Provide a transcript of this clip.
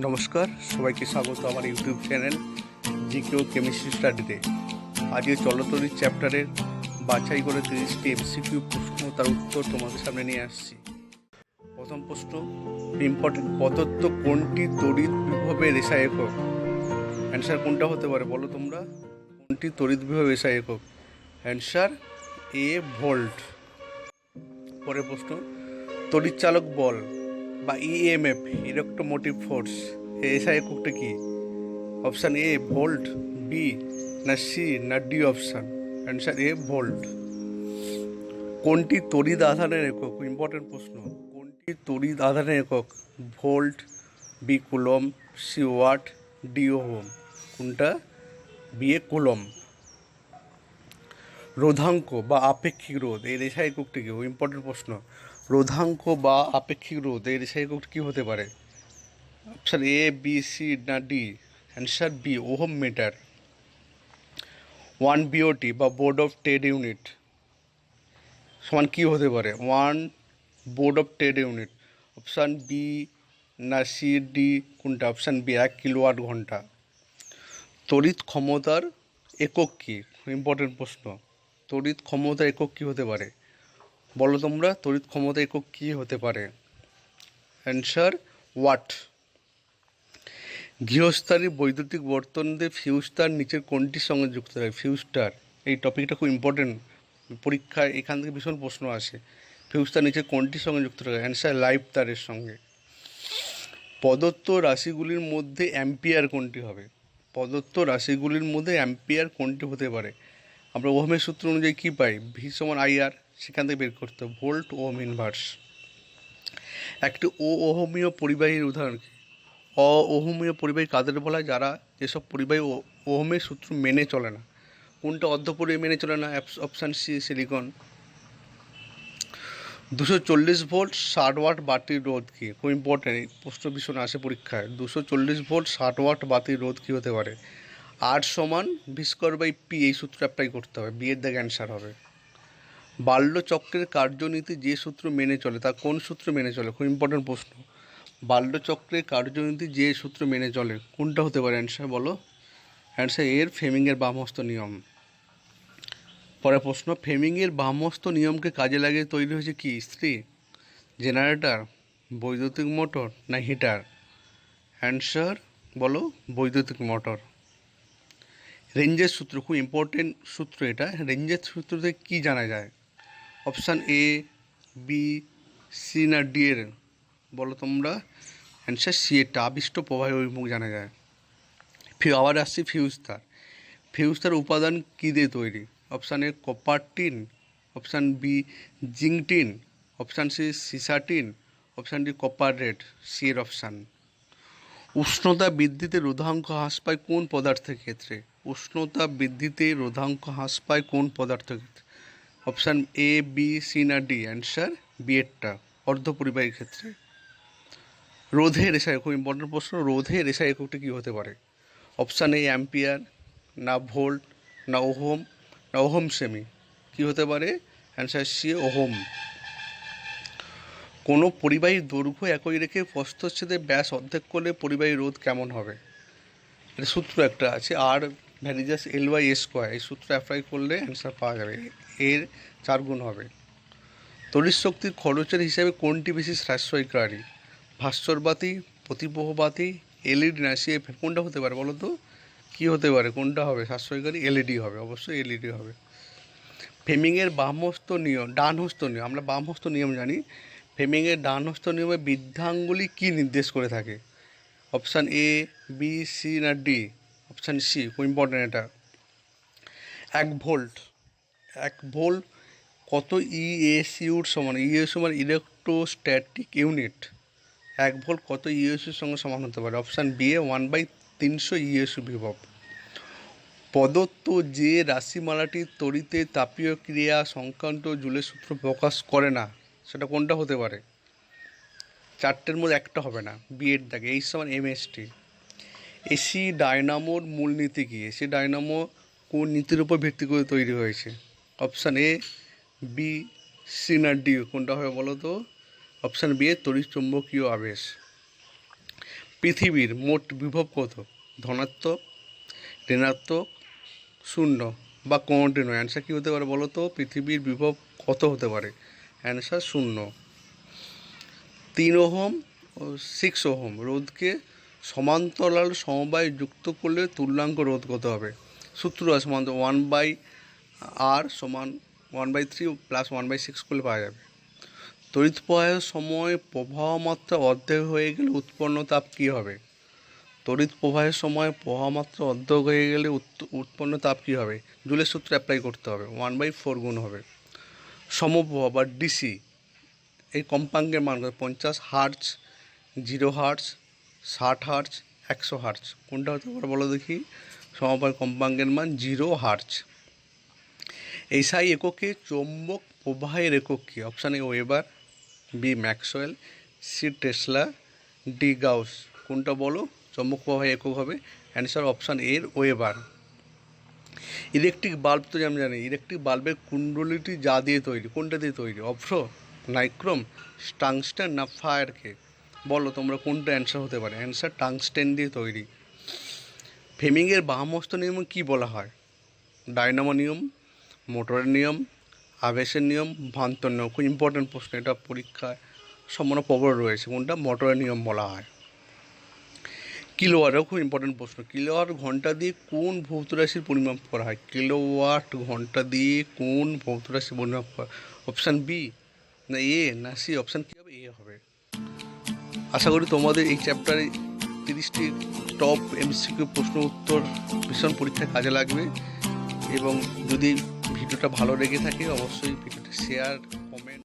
নমস্কার, সবাইকে স্বাগত আমার ইউটিউব চ্যানেল জি কেউ কেমিস্ট্রি স্টাডিতে। আজকে চলতরির চ্যাপ্টারের বাছাই করে তিরিশটি এমসিকিউ প্রশ্ন, তার উত্তর তোমাদের সামনে নিয়ে আসছি। প্রথম প্রশ্ন, ইম্পর্টেন্ট পদার্থ কোনটি তড়িৎ বিভবের এসা একক? অ্যান্সার কোনটা হতে পারে বলো তোমরা? কোনটি তড়িৎ বিভব এসা একক? Answer, A volt. পরের প্রশ্ন, তড়িৎচালক বল বা ইএমএফ ইলেকট্রোমোটিভ ফোর্স এসআই এককটা কি? অপশান এ ভোল্ট বি না সি না D option answer A volt কোনটি তড়িৎ আধানের একক? ইম্পর্টেন্ট প্রশ্ন। কোনটি তড়িৎ আধানের একক? Volt B coulomb C watt D ohm. কোনটা? বি এ কুলম রোধাঙ্ক বা আপেক্ষিক রোধ এর রেশা এককটি কি? ইম্পর্টেন্ট প্রশ্ন। রোধাঙ্ক বা আপেক্ষিক রোধ এর এককটি কী হতে পারে? অপশান এ বি সি না D answer B ohm metre. One BOT বা বোর্ড অফ ট্রেড ইউনিট সমান কী হতে পারে? One board of trade unit option B না সি ডি কোনটা? অপশান বি এক কিলোওয়াট ঘণ্টা। তড়িৎ ক্ষমতার একক কী? ইম্পর্টেন্ট প্রশ্ন। তড়িৎ ক্ষমতা একক কী হতে পারে? বলো তোমরা, তড়িৎ ক্ষমতা একক কী হতে পারে? অ্যান্সার ওয়াট গৃহস্থালী বৈদ্যুতিক বর্তনীতে ফিউজটার নিচের কোনটির সঙ্গে যুক্ত থাকে ফিউজটার এই টপিকটা খুব ইম্পর্টেন্ট পরীক্ষায় এখান থেকে ভীষণ প্রশ্ন আসে। ফিউজটার নিচে কোনটির সঙ্গে যুক্ত থাকে অ্যান্সার লাইভ তারের সঙ্গে। প্রদত্ত রাশিগুলির মধ্যে অ্যাম্পিয়ার কোনটি হবে। প্রদত্ত রাশিগুলির মধ্যে অ্যাম্পিয়ার কোনটি হতে পারে। আমরা ওহমের সূত্র অনুযায়ী কী পাই? ভি সমান আইআর সেখান থেকে বের করতে ভোল্ট ওহম ইনভার্স একটি ও ওহমীয় পরিবাহীর উদাহরণ অ ওহমীয় পরিবাহী কাদের বলা যারা যেসব পরিবাহী ওহমের সূত্র মেনে চলে না। কোনটা অর্ধপরিবাহী মেনে চলে না? Option C silicon. দুশো চল্লিশ ভোল্ট, ষাট ওয়াট বাতির রোধ কি? খুব ইম্পর্টেন্ট এই প্রশ্ন ভীষণ আসে পরীক্ষায়। দুশো চল্লিশ ভোল্ট, ষাট ওয়াট বাতির রোধ কী হতে পারে? আর সমান ভিস্কর বাই পি এই সূত্র অ্যাপ্লাই করতে হবে। বিয়ের দাগে অ্যান্সার হবে। বাল্যচক্রের কার্যনীতি যে সূত্র মেনে চলে, তা কোন সূত্র মেনে চলে? খুব ইম্পর্টেন্ট প্রশ্ন। বাল্যচক্রের কার্যনীতি যে সূত্র মেনে চলে, কোনটা হতে পারে অ্যান্সার বলো? অ্যান্সার এর ফেমিংয়ের বামহস্ত নিয়ম। পরের প্রশ্ন, ফেমিংয়ের বামহস্ত নিয়মকে কাজে লাগিয়ে তৈরি হয়েছে কি? স্ত্রী, জেনারেটর, বৈদ্যুতিক মোটর না হিটার? অ্যান্সার বলো, বৈদ্যুতিক মোটর। রেঞ্জের সূত্র, খুব ইম্পর্টেন্ট সূত্র এটা। রেঞ্জের সূত্র থেকে কী জানা যায়? অপশান এ বি সি না ডি এর। বলো তোমরা। অ্যান্সার সি এটা আবিষ্ট প্রবাহের অভিমুখ জানা যায়। ফিউ আবার আসছি ফিউজ তার ফিউজ তার উপাদান কী দিয়ে তৈরি? Option A copper tin option B zinc tin option C সিসা tin option D copper red C এর অপশান। উষ্ণতা বৃদ্ধিতে রোধাঙ্ক হ্রাস পায় কোন পদার্থের ক্ষেত্রে? উষ্ণতা বৃদ্ধিতে রোধাঙ্ক হ্রাস পায় কোন পদার্থের ক্ষেত্রে? অপশান এ বি সি না ডি অ্যান্সার বি এরটা। অর্ধপরিবাহীর ক্ষেত্রে। রোধে রেশা খুব ইম্পর্টেন্ট প্রশ্ন রোধে রেশা এককটি কী হতে পারে? অপশান এ অ্যাম্পিয়ার, না ভোল্ট, না ওহম না ওহম সেমি। কী হতে পারে? Answer C ohm. কোনো পরিবাহীর দৈর্ঘ্য একই রেখে প্রস্থচ্ছেদের ব্যাস অর্ধেক করলে পরিবাহী রোধ কেমন হবে? এটা সূত্র একটা আছে আর ভ্যালিজাস এল ওয়াই এস স্কোয়ার এই সূত্র অ্যাপ্লাই করলে অ্যান্সার পাওয়া যাবে। এর চারগুণ হবে। তড়িৎ শক্তির খরচের হিসাবে কোনটি বেশি সাশ্রয়কারী? ভাস্করবাতি প্রতিপ্রহবাতি এলইডি না, সে কোনটা হতে পারে বলো তো? কী হতে পারে? কোনটা হবে সাশ্রয়কারী? এলইডি হবে, অবশ্যই এলইডি হবে। ফেমিংয়ের বামহস্ত নিয়ম, ডানহস্ত নিয়ম, আমরা বামহস্ত নিয়ম জানি। ফেমিংয়ের ডানহস্ত নিয়মে বৃদ্ধাঙ্গুলি কী নির্দেশ করে থাকে? অপশান এ বি সি না ডি অপশান সি, খুব ইম্পর্টেন্ট এটা। এক ভোল্ট। এক ভোল, কত E ইএসইউর সমান? ইএস সমান ইলেকট্রোস্ট্যাটিক ইউনিট এক ভোল্ট কত ইএসইউর সঙ্গে সমান হতে পারে? Option B A one by তিনশো ইএসইউ বিভব। প্রদত্ত যে রাশিমালাটি তড়িতে তাপীয় ক্রিয়া সংক্রান্ত জুলের সূত্র প্রকাশ করে না, সেটা কোনটা হতে পারে? চারটের মধ্যে একটা হবে না। বিএড দাগে এই সমান এমএসটি এসি ডায়নামোর মূলনীতি কী? এসি ডায়নামো কোন নীতির উপর ভিত্তি করে তৈরি হয়েছে? অপশান এ, বি, সি না ডি, কোনটা হবে বলো তো? অপশান বি এ তড়িৎ চুম্বকীয় আবেশ। পৃথিবীর মোট বিভব কত? ধনাত্মক, ঋণাত্মক, শূন্য, বা কোনটি নয়? অ্যান্সার কী হতে পারে বলো তো? পৃথিবীর বিভব কত হতে পারে? অ্যান্সার শূন্য। তিন ওহম ও সিক্স ওহম, রোধকে সমান্তরাল সমবায় যুক্ত করলে তুল্যাঙ্ক রোধ কত হবে? সূত্র আছে সমান্তর ওয়ান বাই আর সমান one by three plus one by six করলে পাওয়া যাবে। তড়িৎ প্রবাহের সময় প্রবাহ মাত্রা অর্ধেক হয়ে গেলে উৎপন্ন তাপ কী হবে? তড়িৎ প্রবাহের সময় প্রবাহ মাত্রা অর্ধেক হয়ে গেলে উৎ- উৎপন্ন তাপ কী হবে? জুলের সূত্র অ্যাপ্লাই করতে হবে ওয়ান বাই ফোর গুণ হবে। সমপ্রবাহ বা ডিসি এই কম্পাঙ্কের মান পঞ্চাশ হার্টস জিরো হার্টস ষাট হার্টস একশো হার্টস কোনটা হতে পারে বলো দেখি? সমবায় কম্পাঙ্কের মান জিরো হার্টস এই সাই এককে চৌম্বক প্রবাহের একক কী option A weber B maxwell C tesla D gauss কোনটা বলো? চৌম্বক প্রবাহের একক হবে। অ্যান্সার অপশান এর ওয়েবার। ইলেকট্রিক বাল্ব তো আমি জানি। ইলেকট্রিক বাল্বের কুণ্ডলিটি যা দিয়ে তৈরি, কোনটা দিয়ে তৈরি? অভ্র নাইক্রোম টাংস্টেন না ফায়ারকে বলো তোমরা কোনটা অ্যান্সার হতে পারে? অ্যান্সার টাংস্টেন দিয়ে তৈরি। ফেমিংয়ের বাহামস্ত নিয়ম কী বলা হয়? ডায়নামো নিয়ম মোটরের নিয়ম, আবেশের নিয়ম ভান্তর নিয়ম, খুব ইম্পর্টেন্ট প্রশ্ন। এটা পরীক্ষায় সম্পূর্ণ প্রবল রয়েছে, কোনটা? মোটরের নিয়ম বলা হয়। কিলোওয়াটও খুব ইম্পর্টেন্ট প্রশ্ন। কিলোওয়াট ঘণ্টা দিয়ে কোন ভৌত রাশির পরিমাপ করা হয়? কিলোওয়াট ঘণ্টা দিয়ে কোন ভৌত রাশি পরিমাপ করা অপশান বি না এ না সি অপশান কী হবে? এ হবে। আশা করি তোমাদের এই চ্যাপ্টারে তিরিশটি টপ এমসিকিউ প্রশ্ন উত্তর ভীষণ পরীক্ষায় কাজে লাগবে। এবং যদি ভিডিওটা ভালো লেগে থাকে অবশ্যই ভিডিওটা শেয়ার